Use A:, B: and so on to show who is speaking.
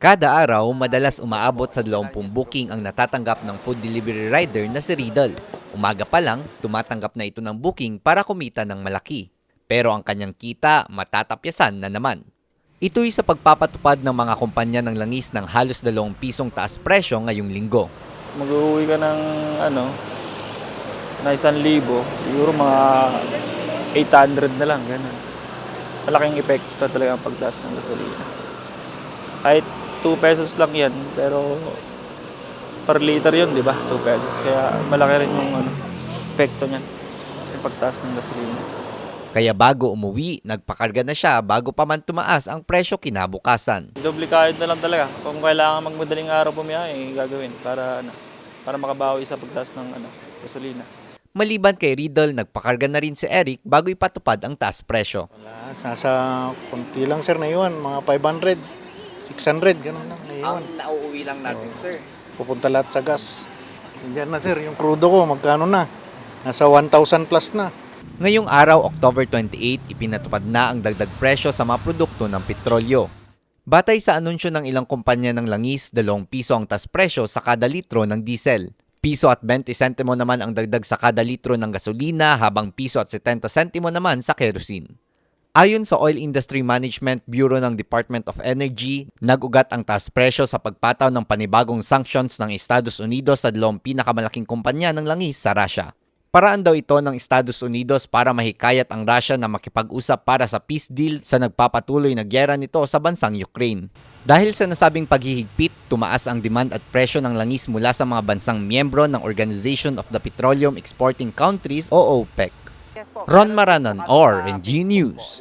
A: Kada araw, madalas umaabot sa 20 booking ang natatanggap ng food delivery rider na si Riddle. Umaga pa lang, tumatanggap na ito ng booking para kumita ng malaki. Pero ang kanyang kita, matatapyasan na naman. Ito'y sa pagpapatupad ng mga kumpanya ng langis ng halos 2 pisong taas presyo ngayong linggo.
B: mag-uwi ka ng ano, na isang libo, siguro mga 800 na lang, ganun. Malaking epekto talaga ang pagtaas ng gasolina. Kahit 2 pesos lang yan, pero per liter yun, di ba? 2 pesos. Kaya malaki rin yung ano, epekto niyan, yung pagtaas ng gasolina.
A: Kaya bago umuwi, nagpakarga na siya bago pa man tumaas ang presyo kinabukasan.
B: Doble kahit na lang talaga. Kung kailangan magmadaling araw bumiyahe, gagawin para ano, para makabawi sa pagtaas ng ano, gasolina.
A: Maliban kay Riddle, nagpakarga na rin si Eric bago ipatupad ang taas presyo.
C: Wala, nasa konti lang sir na iwan, mga 500, 600, ganun lang na iwan.
A: nauuwi lang natin, sir.
C: Pupunta lahat sa gas. Diyan na sir, yung crudo ko, magkano na? Nasa 1,000 plus na.
A: Ngayong araw, October 28, ipinatupad na ang dagdag presyo sa mga produkto ng petrolyo. Batay sa anunsyo ng ilang kumpanya ng langis, 2 piso ang tas presyo sa kada litro ng diesel. Piso at 20 sentimo naman ang dagdag sa kada litro ng gasolina habang piso at 70 sentimo naman sa kerosene. Ayon sa Oil Industry Management Bureau ng Department of Energy, nag-ugat ang taas presyo sa pagpataw ng panibagong sanctions ng Estados Unidos sa dalawang pinakamalaking kumpanya ng langis sa Russia. Paraan daw ito ng Estados Unidos para mahikayat ang Russia na makipag-usap para sa peace deal sa nagpapatuloy na gyera nito sa bansang Ukraine. Dahil sa nasabing paghihigpit, tumaas ang demand at presyo ng langis mula sa mga bansang miyembro ng Organization of the Petroleum Exporting Countries o OPEC. Ron Maranan, OR, and G News.